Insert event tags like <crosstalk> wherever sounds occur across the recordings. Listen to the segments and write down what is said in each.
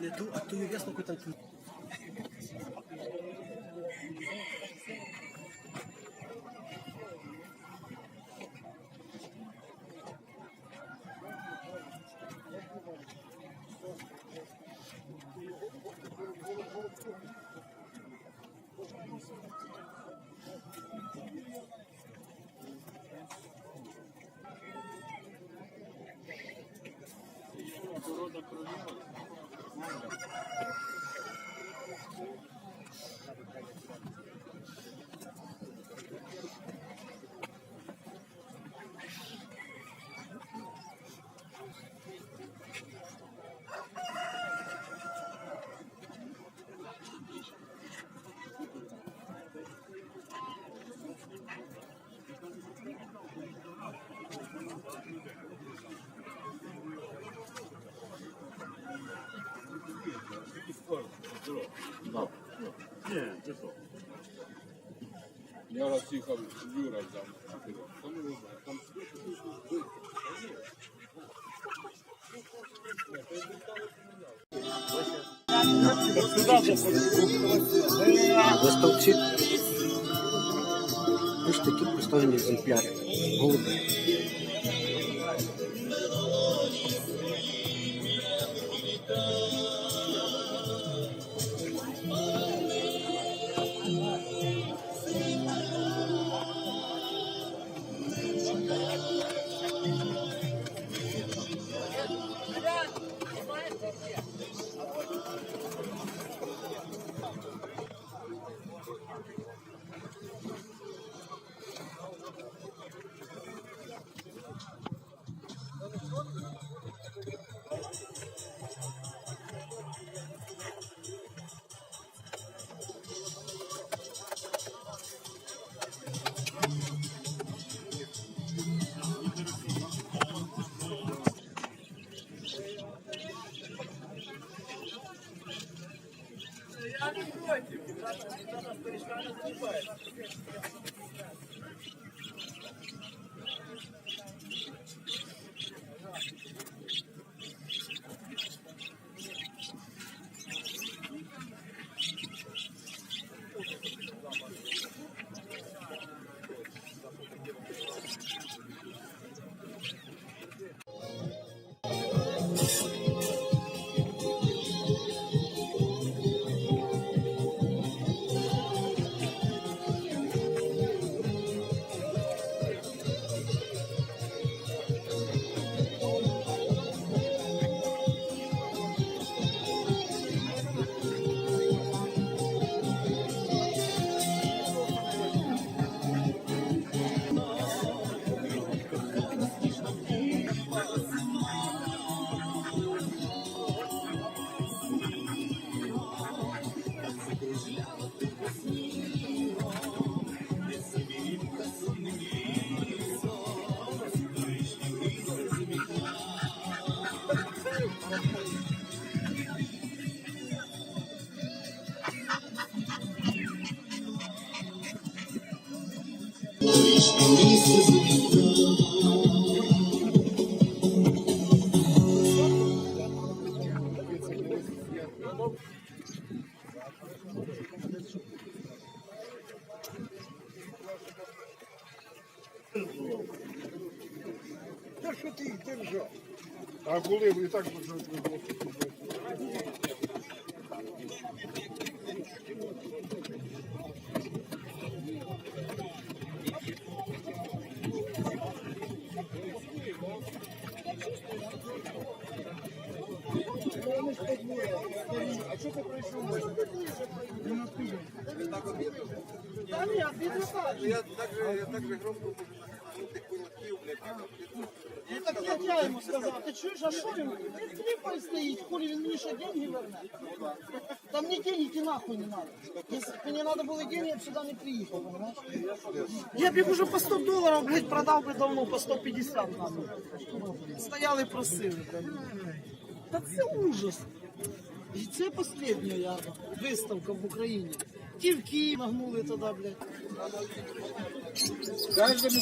Не ту, а ту ясно, яку Ні, ти що? Я раз їхав, Юра взяв. Там не знаю, там Листовці. Ось такі поставлені екземпляри. Голуби. Та коли ви так вже А що ти прийшов? Так я так же громко можу на тих коротків, блядь. Я так я йому сказав, ти чуєш, а що він? Він кліпай стоїть, хули він мені що деньги верне? Там мне деньги ти нахуй не надо. Если бы мне надо было деньги, я бы сюда не приехал, понимаешь? Я бы их уже по 100 долларов, блядь, продал бы давно по 150 нахуй. Стояли і просили. Та це ужас. І це остання я, виставка в Україні. Ті в Київ нагнули тоді, блядь. Каждому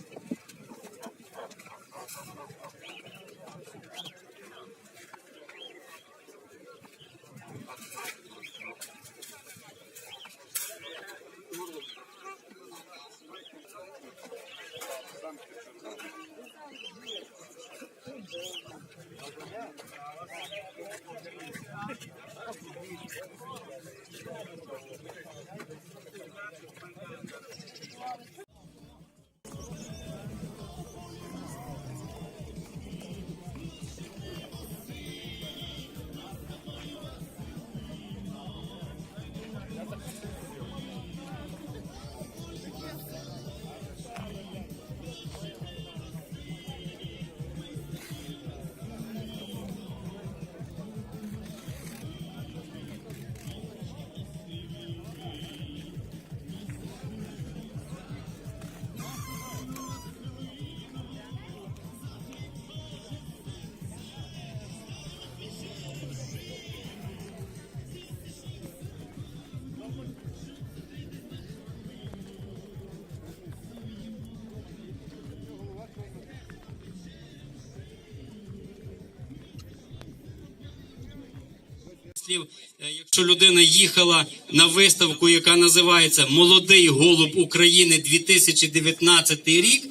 слів, е, якщо людина їхала на виставку, яка називається Молодий голуб України 2019 рік,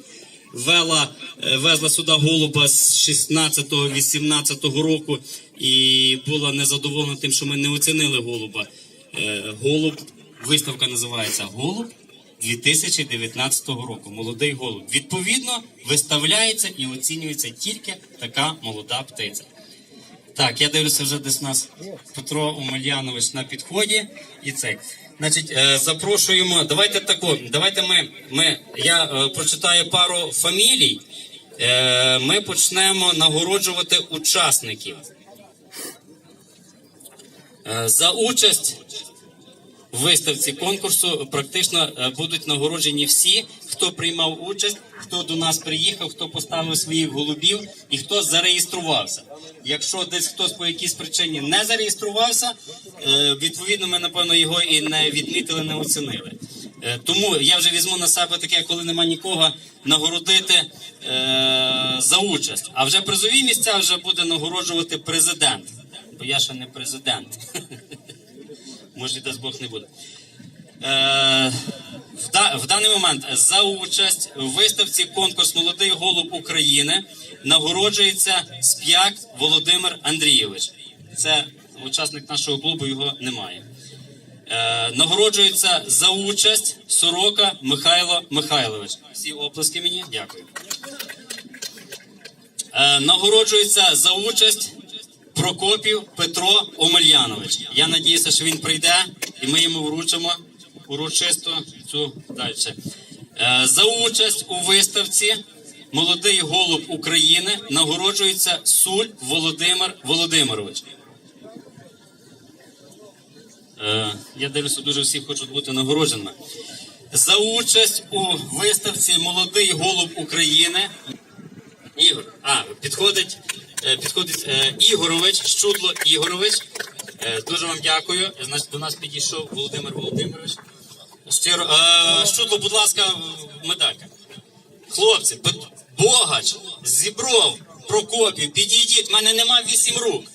вела, е, везла сюди голуба з 16-18 року і була незадоволена тим, що ми не оцінили голуба. Е, Голуб, виставка називається Голуб 2019 року. Молодий голуб. Відповідно, виставляється і оцінюється тільки така молода птиця. Так, я дивлюся, вже десь нас Петро Омельянович на підході. І це. Значить, е, запрошуємо. Давайте тако. Давайте ми. ми я е, прочитаю пару фамілій. Е, ми почнемо нагороджувати учасників. За участь виставці конкурсу практично е, будуть нагороджені всі, хто приймав участь, хто до нас приїхав, хто поставив своїх голубів і хто зареєструвався. Якщо десь хтось по якійсь причині не зареєструвався, е, відповідно, ми напевно його і не відмітили, не оцінили. Е, Тому я вже візьму на себе таке, коли нема нікого нагородити е, участь. А вже призові місця вже буде нагороджувати президент. Бо я ще не президент. <laughs> Може, дасть Бог не буде. Е, в даний момент за участь у виставці конкурс Молодий голуб України нагороджується Сп'як Володимир Андрійович. Це учасник нашого клубу, його немає. Е, нагороджується за участь Сорока Михайло Михайлович. Всі оплески мені, дякую. Е, нагороджується за участь Прокопів Петро Омельянович. Я надіюся, що він прийде і ми йому вручимо урочисто цю далі. Е, за участь у виставці Молодий голуб України нагороджується Суль Володимир Володимирович. Е, я дивлюся, дуже всі хочуть бути нагородженими. За участь у виставці Молодий голуб України Ігор. А, підходить, підходить е, Ігорович, Щудло Ігорович. Е, Дуже вам дякую. До нас підійшов Володимир Володимирович. Щиро, е, Щудло, будь ласка, медалька. Хлопці, Богач, Зібров, Прокопів, підійдіть, в мене нема вісім рук.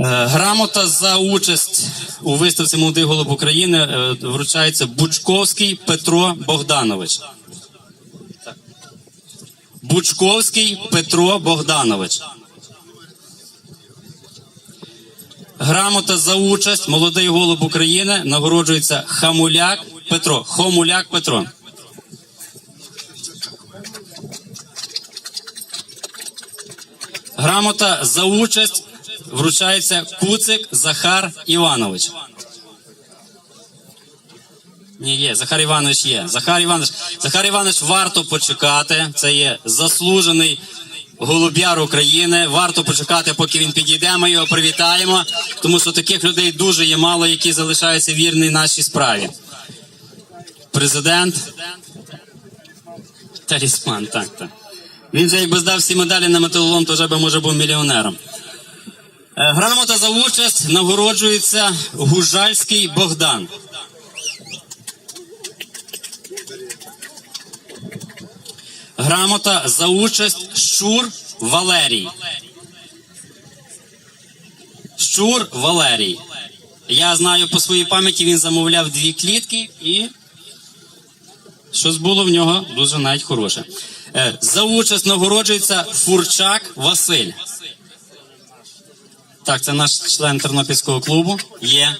Грамота за участь у виставці Молодий голуб України е, вручається Бучковський Петро Богданович. Бучковський Петро Богданович. Грамота за участь Молодий голуб України нагороджується Хамуляк Петро. Хомуляк Петро. Грамота за участь вручається Куцик Захар Іванович. Ні, є, Захар Іванович є. Захар Іванович, Захар Іванович варто почекати. Це є заслужений голуб'яр України. Варто почекати, поки він підійде. Ми його привітаємо, тому що таких людей дуже є мало, які залишаються вірні нашій справі. Президент. Талісман, так, так. Він же якби здав всі медалі на металолом, то вже би може був мільйонером. Е, Грамота за участь нагороджується Гужальський Богдан. Грамота за участь Щур Валерій. Щур Валерій. Я знаю по своїй пам'яті, він замовляв дві клітки і щось було в нього дуже навіть хороше. Е, За участь нагороджується Фурчак Василь. Так, це наш член Тернопільського клубу. Є.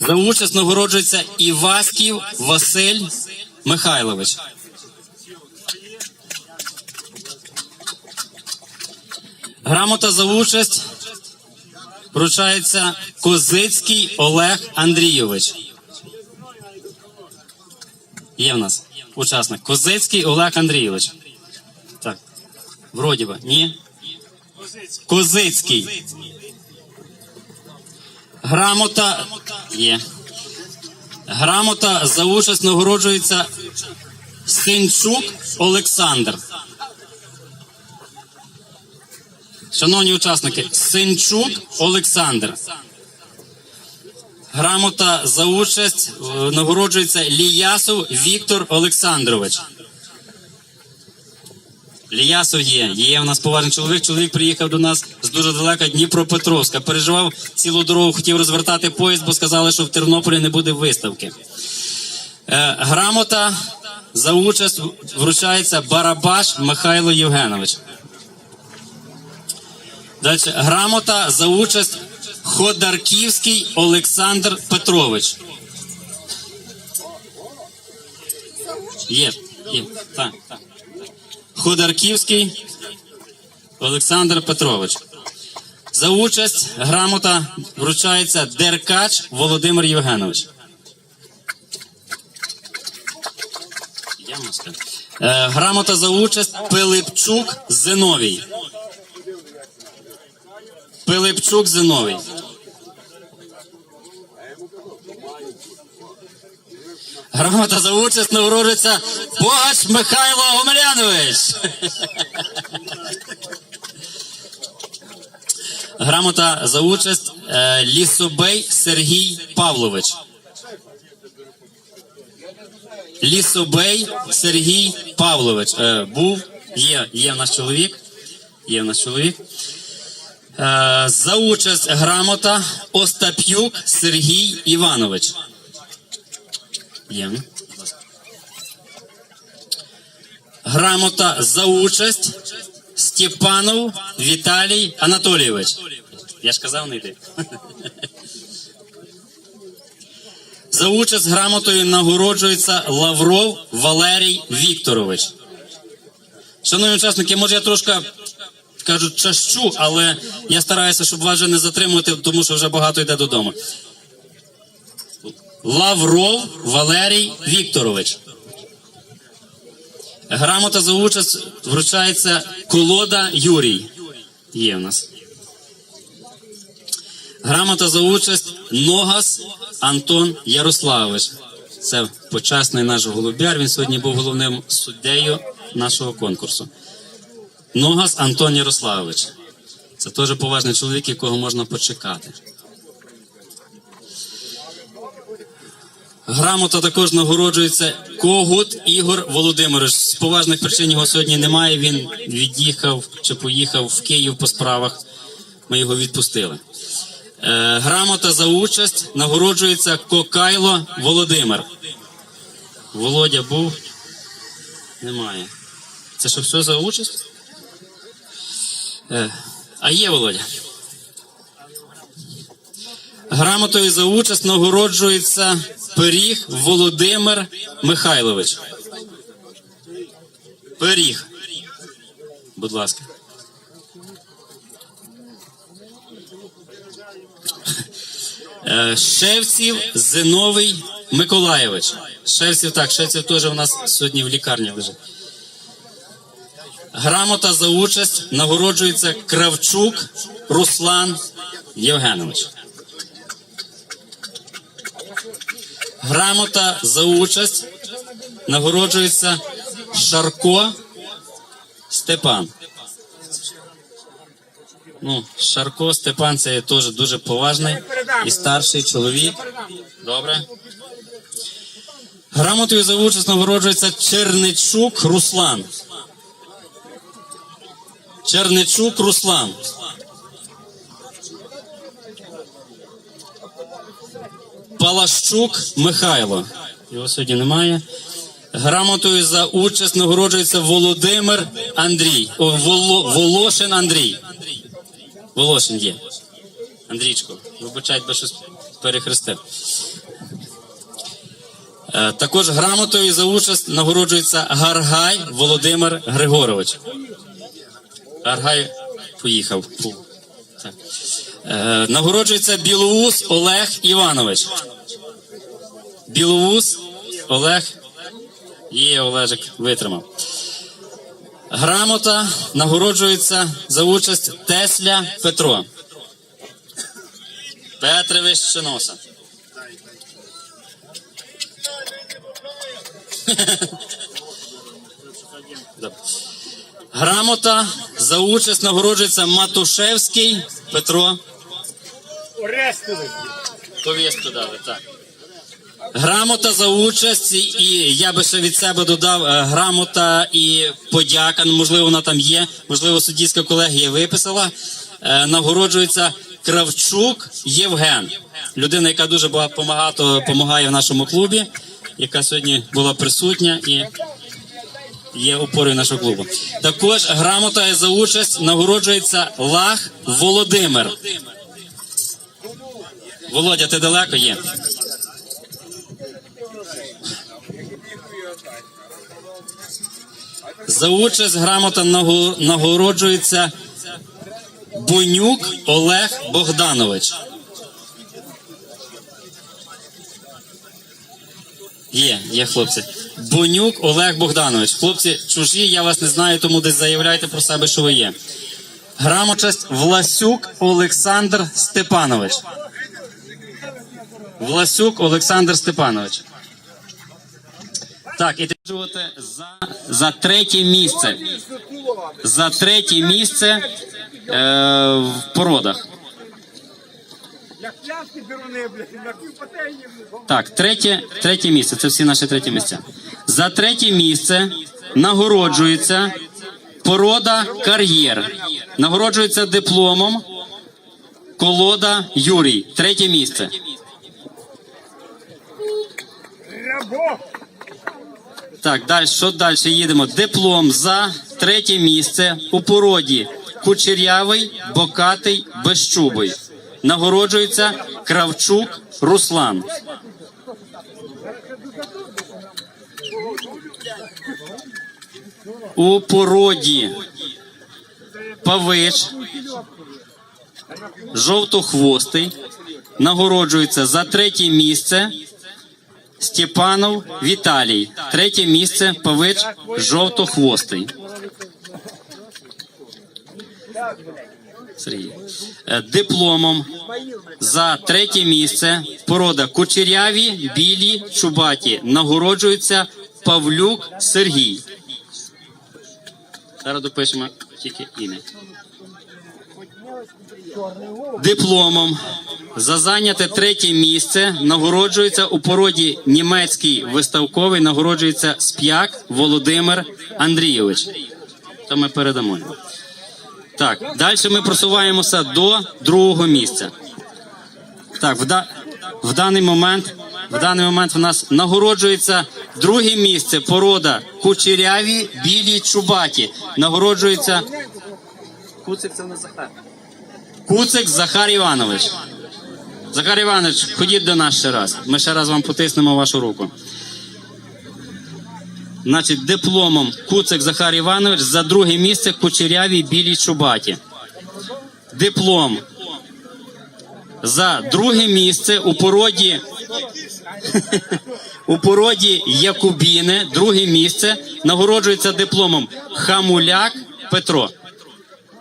За участь нагороджується Іваськів Василь Михайлович. Грамота за участь вручається Козицький Олег Андрійович. Є в нас учасник. Козицький Олег Андрійович. Так. Вроді би. Ні? Козицький. Грамота. Є. Грамота за участь нагороджується Синчук Олександр. Шановні учасники, Синчук Олександр. Грамота за участь е, нагороджується Ліясов Віктор Олександрович. Ліясов є. Є у нас поважний чоловік. Чоловік приїхав до нас з дуже далека Дніпропетровська. Переживав цілу дорогу, хотів розвертати поїзд, бо сказали, що в Тернополі не буде виставки. Е, грамота за участь вручається Барабаш Михайло Євгенович. Далі. Грамота за участь Ходорківський Олександр Петрович. Є, є. Так, так. Ходорківський Олександр Петрович. За участь грамота вручається Деркач Володимир Євгенович. Е, грамота за участь Пилипчук Зиновій. Пилипчук Зиновій. Грамота за участь нагороджується Богач Михайло Омелянович. Грамота за участь е, Лісобей Сергій Павлович. Лісобей Сергій Павлович. Е, був, є, є в нас чоловік. Є в нас чоловік. Е, за участь грамота Остап'юк Сергій Іванович. Ласка. Грамота за участь Степанов Віталій Анатолійович. Я ж казав, не йди. <laughs> За участь грамотою нагороджується Лавров Валерій Вікторович. Шановні учасники, може я трошки кажуть чащу, але я стараюся, щоб вас вже не затримувати, тому що вже багато йде додому. Лавров Валерій Вікторович. Грамота за участь вручається Колода Юрій. Є в нас. Грамота за участь Ногас Антон Ярославович. Це почесний наш голубяр. Він сьогодні був головним суддею нашого конкурсу. Ногас Антон Ярославович. Це теж поважний чоловік, якого можна почекати. Грамота також нагороджується Когут Ігор Володимирович. З поважних причин його сьогодні немає. Він від'їхав чи поїхав в Київ по справах. Ми його відпустили. Е, грамота за участь нагороджується Кокайло Володимир. Володя був? Немає. Це що все за участь? Е, а є Володя. Грамотою за участь нагороджується Пиріг Володимир Михайлович. Пиріг. Будь ласка. Е, Шевців Зиновий Миколаєвич. Шевців так, Шевців теж у нас сьогодні в лікарні лежить. Грамота за участь нагороджується Кравчук Руслан Євгенович. Грамота за участь нагороджується Шарко Степан. Ну, Шарко Степан це теж дуже поважний і старший чоловік. Добре. Грамотою за участь нагороджується Черничук Руслан. Черничук Руслан. Палащук Михайло. Його сьогодні немає. Грамотою за участь нагороджується Володимир Андрій. О, Воло, Волошин Андрій. Волошин є. Андрічко, вибачайте, бо щось перехрестив. Е, Також грамотою за участь нагороджується Гаргай Володимир Григорович. Гаргай поїхав. Так. Е, Нагороджується Білоус Олег Іванович. Білоус Олег. Є Олежик витримав. Грамота нагороджується за участь Тесля Петро. Петревич Щеноса. Грамота за участь нагороджується Матушевський Петро. Повістку дали, так. Грамота за участь, і я би ще від себе додав е, грамота і подяка. Ну, можливо, вона там є, можливо, суддівська колегія виписала. Е, Нагороджується Кравчук Євген, людина, яка дуже багато допомагає в нашому клубі, яка сьогодні була присутня і є опорою нашого клубу. Також грамота за участь нагороджується Лах Володимир. Володя, ти далеко є? За участь грамота нагороджується Бонюк Олег Богданович. Є, є хлопці. Бонюк Олег Богданович. Хлопці чужі, я вас не знаю, тому десь заявляйте про себе, що ви є. Грамотність Власюк Олександр Степанович. Власюк Олександр Степанович. Так, і тижувати за, за третє місце. За третє місце е, в породах. Так, третє, третє місце. Це всі наші треті місця. За третє місце нагороджується порода кар'єр. Нагороджується дипломом колода Юрій. Третє місце. Так, далі, що далі їдемо? Диплом за третє місце у породі кучерявий, бокатий, безчубий. Нагороджується Кравчук Руслан. У породі Павич жовтохвостий нагороджується за третє місце Степанов Віталій. Третє місце Павич жовтохвостий. Сергій. Е, Дипломом за третє місце порода кучеряві, білі, чубаті. Нагороджується Павлюк Сергій. Зараз допишемо тільки ім'я. Дипломом за зайняте третє місце нагороджується у породі німецький виставковий, нагороджується Сп'як Володимир Андрійович. То ми передамо. Так, далі ми просуваємося до другого місця. Так, в, да, в даний момент. В даний момент в нас нагороджується друге місце порода кучеряві білі чубаті. Нагороджується Куцик це не Захар. Куцик Захар Іванович. Захар Іванович, ходіть до нас ще раз. Ми ще раз вам потиснемо вашу руку. Значить, дипломом Куцик Захар Іванович за друге місце кучеряві білі чубаті. Диплом за друге місце у породі <laughs> у породі Якубіни, друге місце нагороджується дипломом Хамуляк Петро.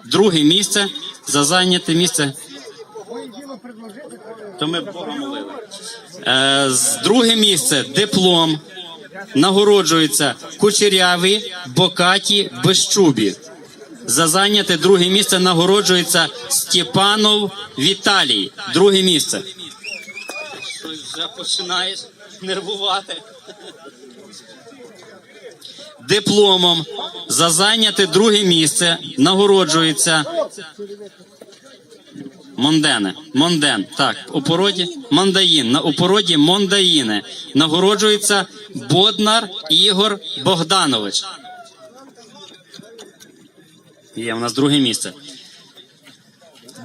Друге місце за зайняте місце. То ми Бога молили. Е, друге місце диплом нагороджується кучеряві, бокаті, безчубі. За зайняте друге місце нагороджується Степанов Віталій. Друге місце. Щось вже починаєш нервувати. Дипломом за зайняте друге місце нагороджується Мондене. Монден. Так, у породі Мондаїн. На у породі Мондаїни. Нагороджується Боднар Ігор Богданович. Є у нас друге місце.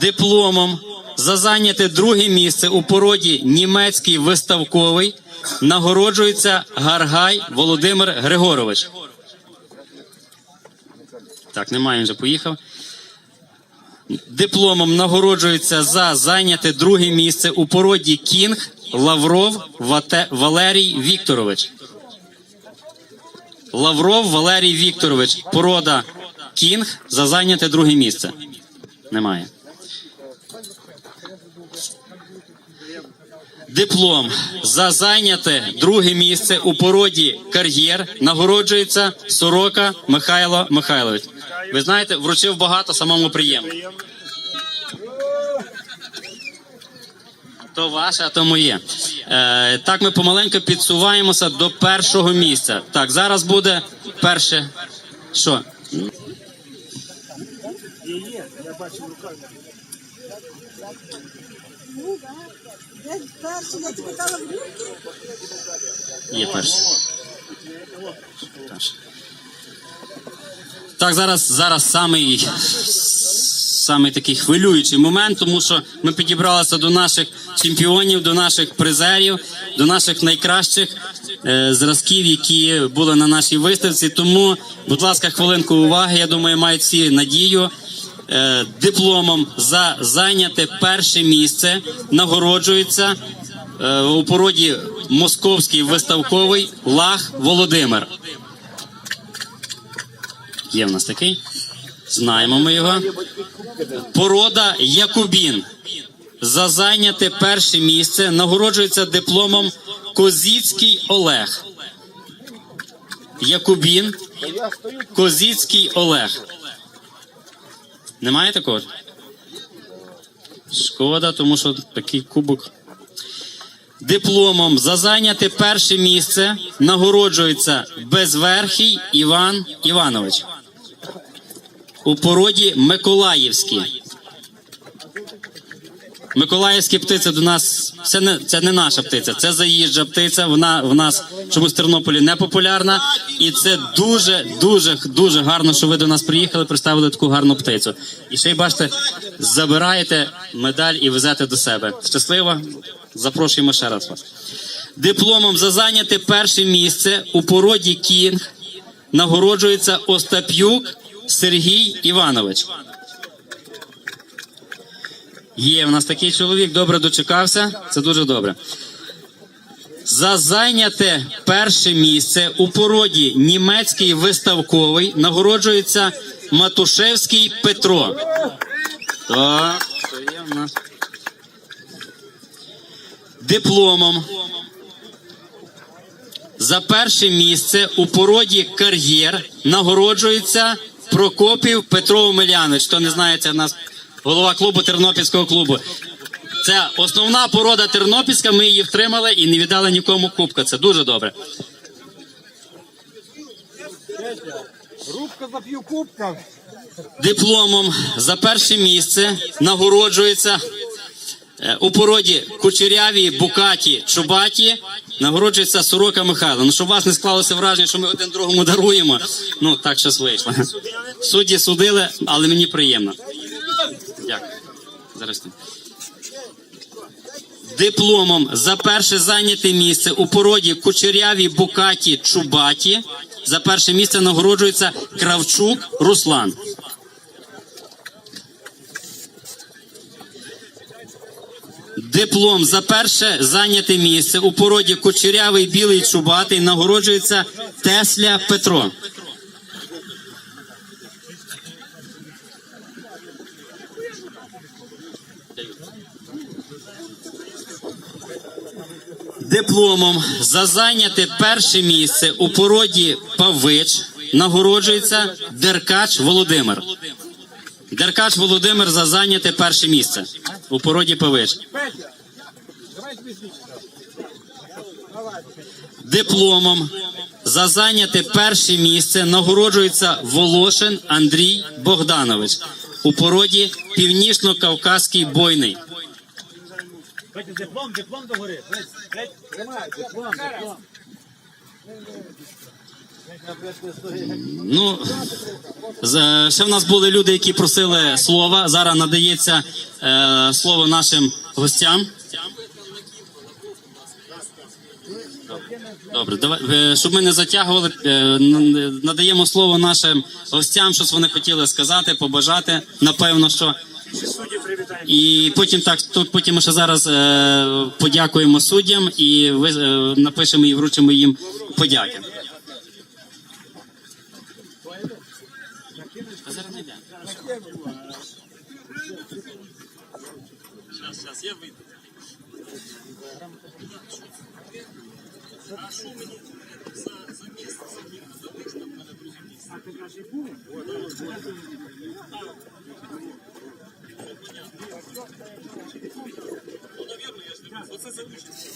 Дипломом за зайняте друге місце у породі німецький виставковий нагороджується Гаргай Володимир Григорович. Так, немає, він вже поїхав. Дипломом нагороджується за зайняте друге місце у породі Кінг Лавров Вате- Валерій Вікторович. Лавров Валерій Вікторович. Порода Кінг за зайняте друге місце. Немає. Диплом за зайняте друге місце у породі кар'єр нагороджується Сорока Михайло Михайлович. Ви знаєте, вручив багато, самому приємно. То ваше, а то моє. Е, так ми помаленьку підсуваємося до першого місця. Так, зараз буде перше. Що? Я перший. Є. Перше. Так, зараз, зараз самий, самий такий хвилюючий момент, тому що ми підібралися до наших чемпіонів, до наших призерів, до наших найкращих е, зразків, які були на нашій виставці. Тому, будь ласка, хвилинку уваги. Я думаю, мають всі надію. Е, дипломом за зайняте перше місце нагороджується е, у породі московський виставковий Лах Володимир. Є в нас такий. Знаємо ми його. Порода Якубін. За зайняте перше місце нагороджується дипломом Козіцький Олег. Якубін, Козіцький Олег. Немає такого? Шкода, тому що такий кубок. Дипломом за зайняте перше місце нагороджується Безверхий Іван Іванович. У породі Миколаївський. Миколаївські птиці до нас це не це не наша птиця, це заїжджа птиця. Вона в нас чомусь в Тернополі не популярна, і це дуже, дуже, дуже гарно, що ви до нас приїхали, представили таку гарну птицю. І ще й бачите, забираєте медаль і везете до себе. Щасливо, запрошуємо ще раз вас. Дипломом за зайняте перше місце у породі кінг нагороджується Остап'юк Сергій Іванович. Є в нас такий чоловік, добре дочекався. Це дуже добре. За зайняте перше місце у породі німецький виставковий нагороджується Матушевський Петро. Так? Дипломом. За перше місце у породі кар'єр нагороджується Прокопів Петро Омелянович. Хто не знає, це в нас голова клубу Тернопільського клубу. Це основна порода Тернопільська. Ми її втримали і не віддали нікому кубка. Це дуже добре. Рубка за кубка. Дипломом за перше місце нагороджується е, у породі кучеряві, букаті, чубаті. Нагороджується Сорока Михайло. Ну, щоб вас не склалося враження, що ми один другому даруємо. Ну так щось вийшло. Судді судили, але мені приємно. Зараз. Дипломом за перше зайняте місце у породі кучеряві, букаті, чубаті. За перше місце нагороджується Кравчук Руслан. Диплом за перше зайняте місце у породі кучерявий білий чубатий нагороджується Тесля Петро. Дипломом за зайняте перше місце у породі Павич нагороджується Деркач Володимир. Деркач Володимир за зайняте перше місце у породі Павич. Дипломом за зайняте перше місце нагороджується Волошин Андрій Богданович у породі Північно-Кавказький бойний. Ну, ще в нас були люди, які просили слова. Зараз надається е, слово нашим гостям. Добре, давай, е, щоб ми не затягували, е, надаємо слово нашим гостям, щось вони хотіли сказати, побажати, напевно, що. І потім так, то потім ми ще зараз е, подякуємо суддям і ви, напишемо і вручимо їм подяки. це залишиться.